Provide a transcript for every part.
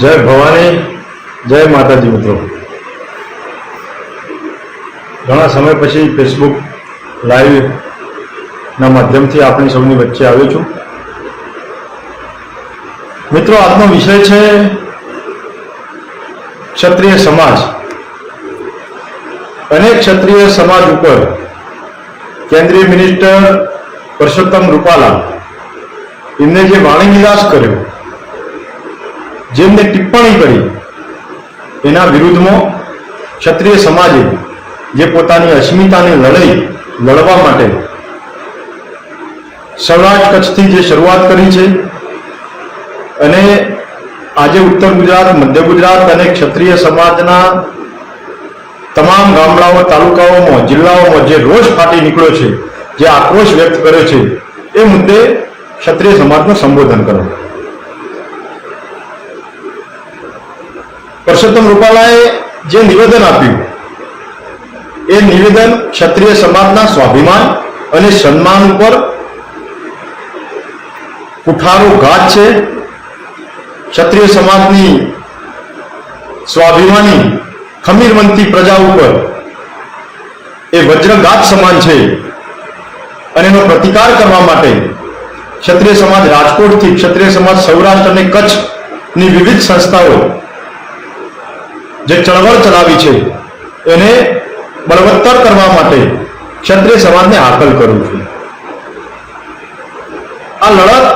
જય ભવાની, જય માતાજી મિત્રો. ઘણા સમય પછી ફેસબુક લાઈવના માધ્યમથી આપણી સૌની વચ્ચે આવ્યો છું. મિત્રો, આજનો વિષય છે ક્ષત્રિય સમાજ. અનેક ક્ષત્રિય સમાજ ઉપર કેન્દ્રીય મિનિસ્ટર પરસોત્તમ રૂપાલા એમને જે વાણી વિલાસ કર્યો જેમને ટિપ્પણી કરી, એના વિરુદ્ધમાં ક્ષત્રિય સમાજે જે પોતાની અસ્મિતાની લડાઈ લડવા માટે સૌરાષ્ટ્ર કચ્છથી જે શરૂઆત કરી છે અને આજે ઉત્તર ગુજરાત, મધ્ય ગુજરાત અને ક્ષત્રિય સમાજના તમામ ગામડાઓ, તાલુકાઓમાં, જિલ્લાઓમાં જે રોષ ફાટી નીકળ્યો છે, જે આક્રોશ વ્યક્ત કર્યો છે, એ મુદ્દે ક્ષત્રિય સમાજનું સંબોધન કરો. પરસોત્તમ રૂપાલાએ જે નિવેદન આપ્યું, એ નિવેદન ક્ષત્રિય સમાજના સ્વાભિમાન અને સન્માન ઉપર કુઠારો ઘાત છે. ક્ષત્રિય સમાજની સ્વાભિમાની ખમીરવંતી પ્રજા ઉપર એ વજ્રઘાત સમાન છે અને એનો પ્રતિકાર કરવા માટે ક્ષત્રિય સમાજ રાજકોટથી ક્ષત્રિય સમાજ સૌરાષ્ટ્ર અને કચ્છની વિવિધ સંસ્થાઓ જે ચળવળ ચલાવી છે, એને બળવત્તર કરવા માટે ક્ષત્રિય સમાજને હાકલ કરું છું. આ લડત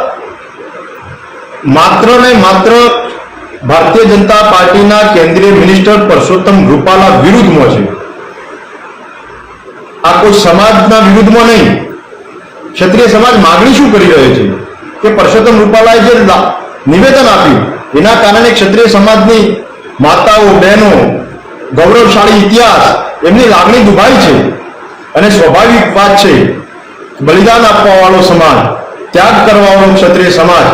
માત્ર ને માત્ર ભારતીય જનતા પાર્ટીના કેન્દ્રીય મિનિસ્ટર પરસોત્તમ રૂપાલા વિરુદ્ધમાં છે. આ કોઈ સમાજના વિરુદ્ધમાં નહીં. ક્ષત્રિય સમાજ માગણી શું કરી રહ્યો છે? કે પરસોત્તમ રૂપાલાએ જે નિવેદન આપ્યું, એના કારણે ક્ષત્રિય સમાજની માતાઓ, બહેનો, ગૌરવશાળી ઇતિહાસ, એમની લાગણી દુભાઈ છે અને સ્વાભાવિક વાત છે બલિદાન આપવાવાળો સમાજ, ત્યાગ કરવાવાળો ક્ષત્રિય સમાજ,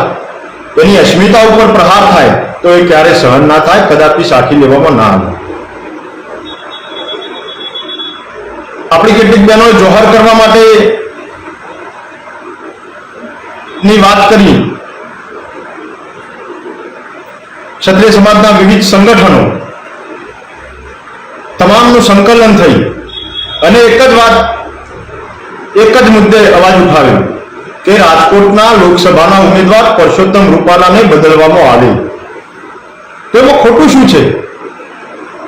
એની અસ્મિતા ઉપર પ્રહાર થાય તો એ ક્યારે સહન ના થાય, કદાપી સાખી લેવામાં ના આવે. આપણી કેટલીક બહેનો જોહર કરવા માટે ની વાત કરી. ક્ષત્રિય સમાજના વિવિધ સંગઠનો તમામનું સંકલન થઈ અને એક જ વાત, એક જ મુદ્દે અવાજ ઉઠાવ્યો કે રાજકોટના લોકસભાના ઉમેદવાર પરસોત્તમ રૂપાલાને બદલવામાં આવે તો એમાં ખોટું શું છે?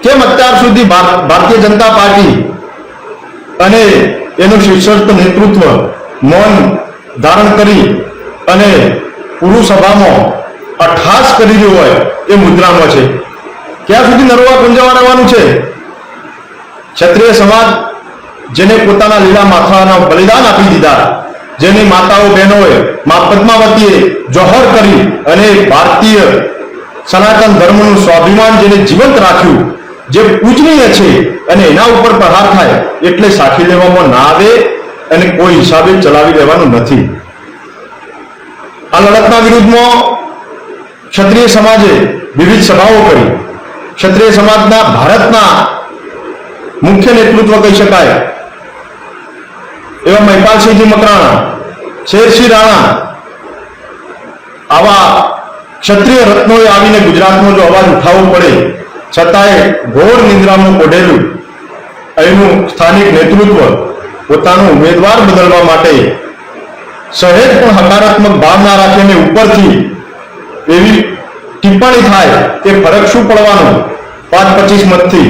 કેમ અત્યાર સુધી ભારતીય જનતા પાર્ટી અને એનું શીર્ષસ્થ નેતૃત્વ મૌન ધારણ કરી અને પુરુષ સભામાં અઠાસ કરી રહ્યો હોય એ મુદ્રામાં છે. ક્યાં સુધી નરવા ગુંજવા રહેવાનું છે? ક્ષત્રિય સમાજ જેને પોતાના લીલા માથાના બલિદાન આપી દીધા, જેની માતાઓ બહેનોએ મા પદ્માવતીએ જોહર કરી અને ભારતીય સનાતન ધર્મનું સ્વાભિમાન જેને જીવંત રાખ્યું, જે પૂજનીય છે અને એના ઉપર પ્રહાર થાય એટલે સાખી લેવામાં ના આવે અને કોઈ હિસાબે ચલાવી લેવાનું નથી. આ લડતના વિરુદ્ધમાં ક્ષત્રિય સમાજે વિવિધ સભાઓ કરી. ક્ષત્રિય સમાજના ભારતના મુખ્ય નેતૃત્વ કહી શકાય. એવા મહિપાલસિંહજી મકરાણા, શેરસિંહ રાણા આવા ક્ષત્રિય રત્નોએ આવીને ગુજરાતનો જો અવાજ ઉઠાવવો પડે, છતાંય ઘોર નિંદ્રામાં કોઢેલું એનું સ્થાનિક નેતૃત્વ પોતાનો ઉમેદવાર બદલવા માટે સહેજ પણ હકારાત્મક ભાવના રાખીને ઉપરથી એવી ટિપ્પણી થાય કે ફરક શું પડવાનો? પાંચ પચીસ મતથી.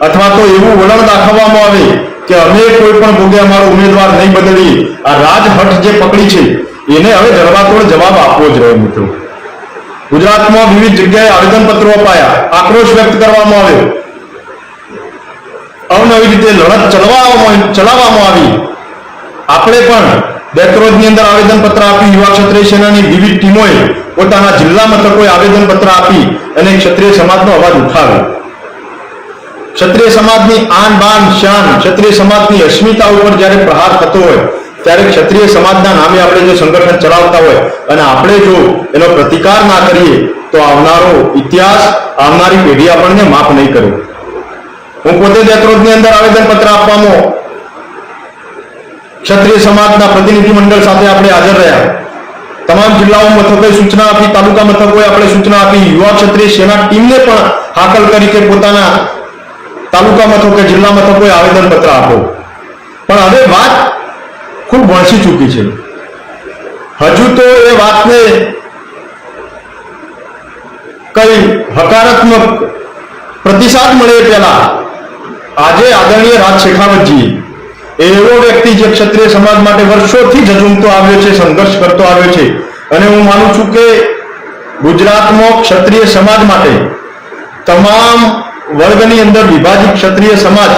અથવા તો એવું વલણ દાખવવામાં આવે કે અમે કોઈ પણ ભોગે અમારો ઉમેદવાર નહીં બદલી આ રાજહઠ જે પકડી છે, એને હવે જડબાતોડ જવાબ આપવો જ રહ્યો મિત્રો. ગુજરાતમાં વિવિધ જગ્યાએ આવેદનપત્રો અપાયા. આક્રોશ વ્યક્ત કરવામાં આવ્યો. અવનવી રીતે લડત ચલાવવામાં ચલાવવામાં આવી. આપણે પણ બેકરોજની અંદર આવેદનપત્ર આપી યુવા ક્ષત્રિય સેનાની વિવિધ ટીમોએ પોતાના જિલ્લા મથકોએ આવેદનપત્ર આપી અને ક્ષત્રિય સમાજનો અવાજ ઉઠાવ્યો. ક્ષત્રિય સમાજની આન, બાન, શાન, ક્ષત્રિય સમાજની અસ્મિતા ઉપર જ્યારે પ્રહાર થતો હોય, ત્યારે ક્ષત્રિય સમાજના નામે આપણે જો સંગઠન ચલાવતા હોય અને આપણે જો એનો પ્રતિકાર ના કરીએ, તો આવનારો ઇતિહાસ, આવનારી પેઢી આપણને માફ નહીં કરે. હું પોતે દેત્રોજની અંદર આવેદનપત્ર આપવામાં ક્ષત્રિય સમાજના પ્રતિનિધિ મંડળ સાથે આપણે હાજર રહ્યા. તમામ જિલ્લાઓ મથકોએ સૂચના આપી, તાલુકા મથકોએ આપણે સૂચના આપી, યુવા ક્ષત્રિય સેના ટીમને પણ હાકલ કરી કે પોતાના તાલુકા મથકે જિલ્લા મથકોએ આવેદનપત્ર આપો. પણ હવે વાત ખૂબ વણસી ચૂકી છે. હજુ તો એ વાતને કઈ હકારાત્મક પ્રતિસાદ મળે પહેલા આજે આદરણીય રાજ શેખાવતજી એવો વ્યક્તિ જે ક્ષત્રિય સમાજ માટે વર્ષોથી ઝઝુમતો આવ્યો છે, સંઘર્ષ કરતો આવ્યો છે. અને હું માનું છું કે ગુજરાતમાં ક્ષત્રિય સમાજ માટે તમામ વર્ગની અંદર વિભાજિત ક્ષત્રિય સમાજ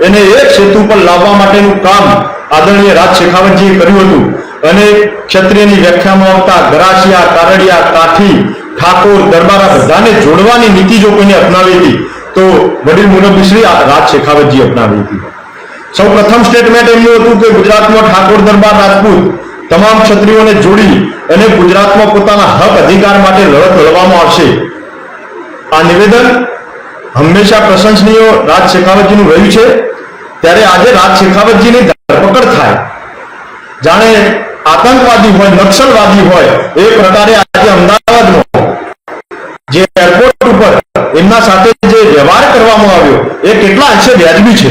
એને એક સેતુ પર લાવવા માટેનું કામ આદરણીય રાજ શેખાવતજીએ કર્યું હતું. અને ક્ષત્રિયની વ્યાખ્યામાં આવતા ગરાસિયા, કારડિયા, કાઠી, ઠાકોર, દરબારા બધાને જોડવાની નીતિ જો કોઈને અપનાવી હતી, તો વડીલ મુનબીશ્રી રાજ શેખાવતજી અપનાવી હતી. સૌ પ્રથમ સ્ટેટમેન્ટ એમનું હતું કે ગુજરાતમાં ઠાકોર દરબાર રાજપૂત. તમામ ક્ષત્રિયોને જોડી અને ગુજરાતમાં પોતાના હક અધિકાર માટે લડત લડવામાં આવશે. આ નિવેદન હંમેશા પ્રશંસનીય રાજ શેખાવતજીનું રહ્યું છે. ત્યારે આજે રાજ શેખાવતજીની ધરપકડ થાય. જાણે આતંકવાદી હોય, નક્સલવાદી હોય, એ પ્રકારે આજે અમદાવાદમાં જે એરપોર્ટ ઉપર એમના સાથે જે વ્યવહાર કરવામાં આવ્યો, એ કેટલા અંશે વ્યાજબી છે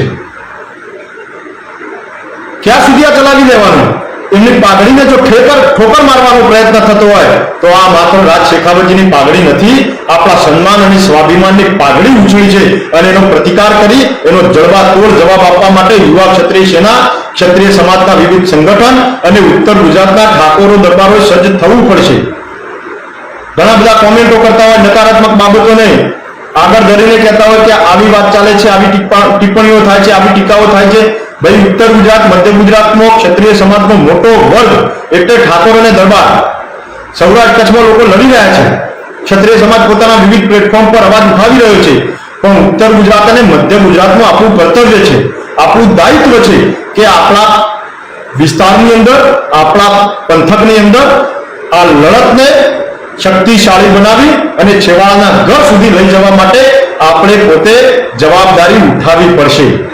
ક્યાં સુધી આ ચલાવી દેવાનું. એમની પાઘડીને જો ઠેકર, ઠોકર મારવાનો પ્રયત્ન થતો હોય, તો આ માત્ર રાજ શેખાવતજીની પાઘડી નથી. આપણા સન્માન અને સ્વાભિમાનની પાઘડી ઉછળી છે અને એનો પ્રતિકાર કરી એનો જડબાતોડ જવાબ આપવા માટે યુવા ક્ષત્રિય સેના, ક્ષત્રિય સમાજના વિવિધ સંગઠન અને ઉત્તર ગુજરાતના ઠાકોરો દરબારો સજ્જ થવું પડશે. ઘણા બધા કોમેન્ટો કરતા હોય, નકારાત્મક બાબતોને આગળ ધરીને કહેતા હોય કે આવી વાત ચાલે છે, આવી ટિપ્પણીઓ થાય છે, આવી ટીકાઓ થાય છે. ભાઈ, ઉત્તર ગુજરાત, મધ્ય ગુજરાતનો ક્ષત્રિય સમાજનો મોટો વર્ગ એટલે ઠાકોર અને દરબાર. સૌરાષ્ટ્ર કચ્છમાં લોકો લડી રહ્યા છે. ક્ષત્રિય સમાજ પોતાના વિવિધ પ્લેટફોર્મ પર અવાજ ઉઠાવી રહ્યો છે. પણ ઉત્તર ગુજરાત અને મધ્ય ગુજરાતમાં આપણું કર્તવ્ય છે. આપણું દાયિત્વ છે કે આપણા વિસ્તારની અંદર, આપણા પંથકની અંદર આ લડતને શક્તિશાળી બનાવી અને છેવાડાના ઘર સુધી લઈ જવા માટે આપણે પોતે જવાબદારી ઉઠાવવી પડશે.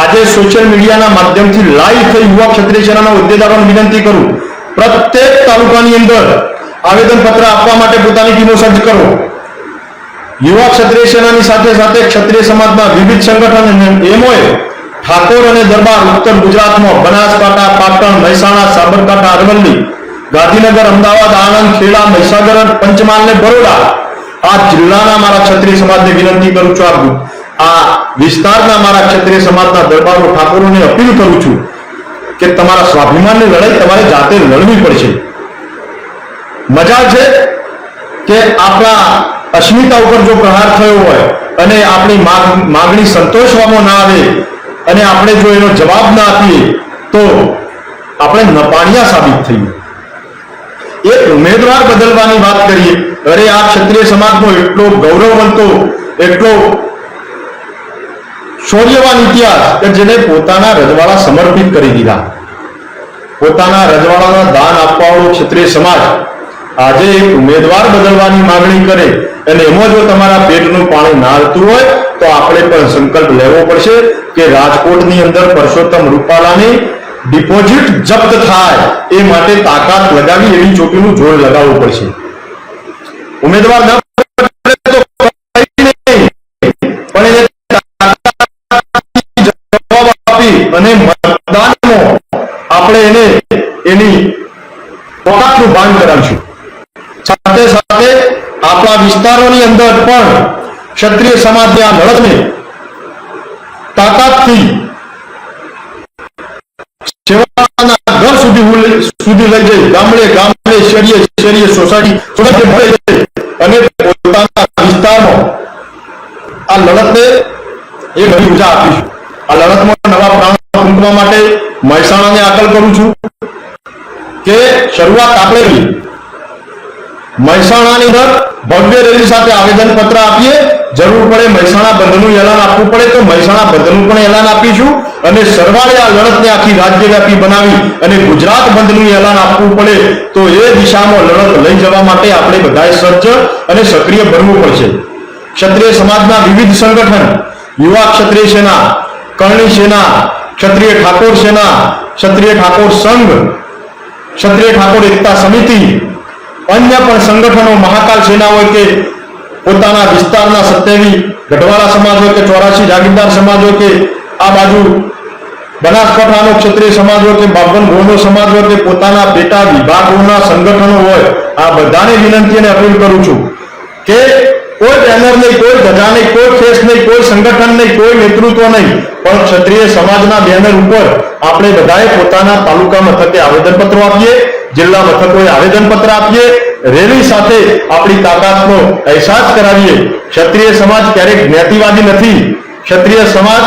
આજે સોશિયલ મીડિયાના માધ્યમથી લાઈવ થઈ યુવા ક્ષત્રિય સેનાના વિનંતી કરું. પ્રત્યેક તાલુકાની અંદર આવેદન પત્ર આપવા માટે પોતાની ટીમો સજ્જ કરો. યુવા ક્ષત્રિય સેનાની સાથે સાથે ક્ષત્રિય સમાજના વિવિધ સંગઠન અને એમઓએ ઠાકોર અને દરબાર ઉત્તર ગુજરાતમાં બનાસકાંઠા, પાટણ, મહેસાણા, સાબરકાંઠા, અરવલ્લી, ગાંધીનગર, અમદાવાદ, આણંદ, ખેડા, મહીસાગર, પંચમહાલ ને બરોડા આ જિલ્લાના મારા ક્ષત્રિય સમાજને વિનંતી કરું છું આ વિસ્તારના મારા ક્ષત્રિય સમાજના દરબારો ઠાકોરોને અપીલ કરું છું કે તમારા સ્વાભિમાનની લડાઈ તમારે જાતે લડવી પડશે. મજા છે કે આપણા અસ્મિતા ઉપર જો પ્રહાર થયો હોય અને આપણી માગ- માગણી સંતોષવામાં ના આવે અને આપણે જો એનો જવાબ ના આપીએ, તો આપણે નપાણિયા સાબિત થઈએ. એક ઉમેદવાર બદલવાની વાત કરીએ, અરે આ ક્ષત્રિય સમાજનો એટલો ગૌરવવંતો, એટલો શૌર્યવાન ઇતિહાસ કે જેને પોતાના રજવાડા સમર્પિત કરી દીધા. પોતાના રજવાડાના દાન આપવાવાળો ક્ષત્રિય સમાજ આજે એક ઉમેદવાર બદલવાની માંગણી કરે અને એમાં જો તમારા પેટનું પાણી ના આવતું હોય તો આપણે પણ સંકલ્પ લેવો પડશે કે રાજકોટની અંદર પરસોત્તમ રૂપાલાની ડિપોઝિટ જપ્ત થાય એ માટે તાકાત લગાવી એવી ચોટીનું જોર લગાવવું પડશે. ઉમેદવાર ઓકાતનું ભાન કરાવશું. સાથે સાથે આપણા વિસ્તારોની અંદર પણ ક્ષત્રિય સમાજની આ લડતને તાકાતથી સેવાના ઘર સુધી આ લડતમાં નવા પ્રાણ માટે મહેસાણાને આકલ કરું છું. શરૂઆત આપણે મહેસાણાની અંદર ભવ્ય રેલી સાથે આવેદન પત્ર આપીએ. જરૂર પડે મહેસાણા બંધનું એલાન આપવું પડે તો મહેસાણા બંધનું પણ એલાન આપીશું. અને સરવાળે આ લડતને આખી રાજ્યવ્યાપી બનાવી અને ગુજરાત બંધનું એલાન આપવું પડે તો એ દિશામાં લડત લઈ જવા માટે આપણે બધાએ સજ્જ અને સક્રિય બનવું પડશે. ક્ષત્રિય સમાજના વિવિધ સંગઠન, યુવા ક્ષત્રિય સેના, કરણી સેના, ક્ષત્રિય ઠાકોર સેના, ક્ષત્રિય ઠાકોર સંઘ ક્ષત્રિય ઠાકોર એકતા સમિતિ, અન્ય પણ સંગઠનો, મહાકાલ સેના હોય કે પોતાના વિસ્તારના સત્યાવી ગઢવાળા સમાજ હોય કે ચોરાસી જાગીરદાર સમાજ હોય કે આ બાજુ બનાસકાંઠાનો ક્ષત્રિય સમાજ હોય કે બાબન ગોળનો સમાજ હોય કે પોતાના પેટા વિભાગોના સંગઠનો હોય, આ બધાને વિનંતી અને અપીલ કરું છું કે કોઈ બેનર નહીં, કોઈ ધજા નહીં, કોઈ ફેસ નહીં, કોઈ સંગઠન નહીં, કોઈ નેતૃત્વ નહીં. પણ ક્ષત્રિય સમાજના બેનર ઉપર આપણે બધાએ પોતાના તાલુકા મથકે આવેદનપત્રો આપીએ, જિલ્લા મથકોએ આવેદનપત્ર આપીએ, રેલી સાથે આપણી તાકાતનો અહેસાસ કરાવીએ. ક્ષત્રિય સમાજ ક્યારેક જ્ઞાતિવાદી નથી. ક્ષત્રિય સમાજ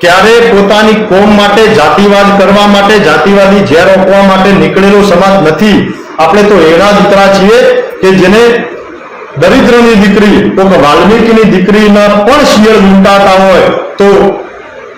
ક્યારે પોતાની કોમ માટે જાતિવાદ કરવા માટે, જાતિવાદી ઝેર આપવા માટે નીકળેલો સમાજ નથી. આપણે તો એના દીકરા છીએ કે જેને દરિદ્રની દીકરી તો કે વાલ્મીકીની દીકરીના પણ શિયળ લૂંટાતા હોય, તો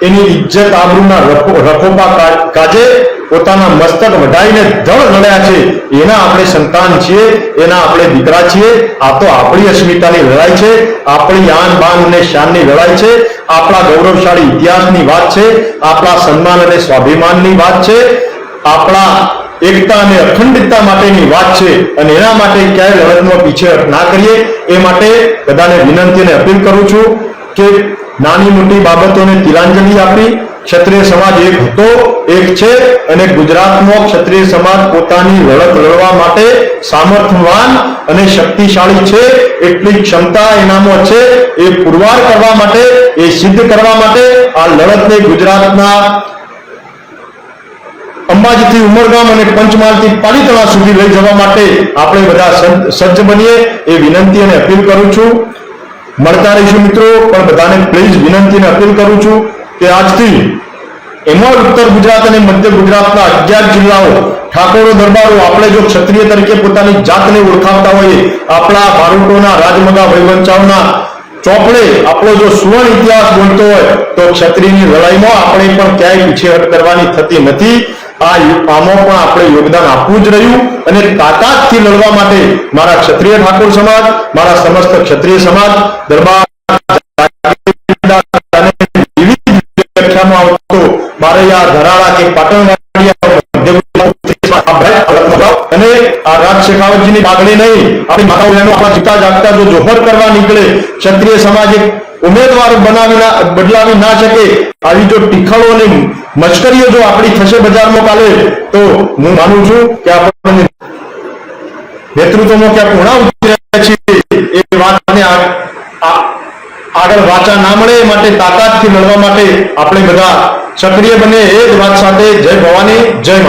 એની ઇજ્જત આબરૂના રખો- રખોપા કાજે પોતાના મસ્તક વઢાઈને ધળ લડ્યા છે. એના આપણે સંતાન છીએ, એના આપણે દીકરા છીએ. આ તો આપણી અસ્મિતાની લડાઈ છે. આપણી આન બાન અને શાનની લડાઈ છે. આપણા ગૌરવશાળી ઇતિહાસની વાત છે. આપણા સન્માન અને સ્વાભિમાનની વાત છે. આપણા એકતા અને અખંડિતતા માટેની વાત છે અને એના માટે ક્યાંય લડતનો પીછેહટ ના કરીએ. એ માટે બધાને વિનંતી અને અપીલ કરું છું કે નાની મોટી બાબતોને તિલાંજલિ આપી. ક્ષત્રિય સમાજ એક હતો, એક છે અને ગુજરાતનો ક્ષત્રિય સમાજ પોતાની લડત લડવા માટે સામર્થ્યવાન અને શક્તિશાળી છે. એટલી ક્ષમતા એનામાં છે. એ પુરવાર કરવા માટે, એ સિદ્ધ કરવા માટે આ લડતને ગુજરાતના અંબાજીથી ઉમરગામ અને પંચમહાલથી પાલીતાણા સુધી લઈ જવા માટે આપણે બધા સજ્જ- બનીએ એ વિનંતી અને અપીલ કરું છું. મળતા રહીશું મિત્રો, પણ બધાને પ્લીઝ વિનંતી અને અપીલ કરું છું કે આજથી એમાં ઉત્તર ગુજરાત અને મધ્ય ગુજરાતના અગિયાર જિલ્લાઓ, ઠાકોરો દરબારો, આપણે જો ક્ષત્રિય તરીકે પોતાની જાતને ઓળખાવતા હોઈએ, આપણા ભારુટોના રાજમગા વૈવંચાઓના ચોપડે આપણો જો સુવર્ણ ઇતિહાસ બોલતો હોય, તો ક્ષત્રિયની લડાઈમાં આપણે પણ ક્યાંય પીછેહટ કરવાની થતી નથી. આમાં પણ આપણે યોગદાન આપવું જ રહ્યું અને તાકાતથી લડવા માટે મારા ક્ષત્રિય ઠાકોર સમાજ, મારા સમસ્ત ક્ષત્રિય સમાજ, દરબાર આવતો બારૈયા ધરાળા કે મગાવ. અને આ રાજ શેખાવતજીની માગણી નહીં, આપણી માતા બહેનો જીતા જાગતા જો જોહર કરવા નીકળે, ક્ષત્રિય સમાજ ઉમેદવાર બનાવી બદલાવી ના શકે, આવી જો ટીખળો અને મશ્કરીઓ જો આપણી થશે બજારમાં કાલે, તો હું માનું છું કે આપણને નેતૃત્વમાં ક્યાંક પૂર્ણા ઉતરી રહ્યા છીએ, એ વાતને આગળ વાચા ના મળે, એ માટે તાકાતથી લડવા માટે આપણે બધા સક્રિય બને, એ જ વાત સાથે જય ભવાની, જય માતા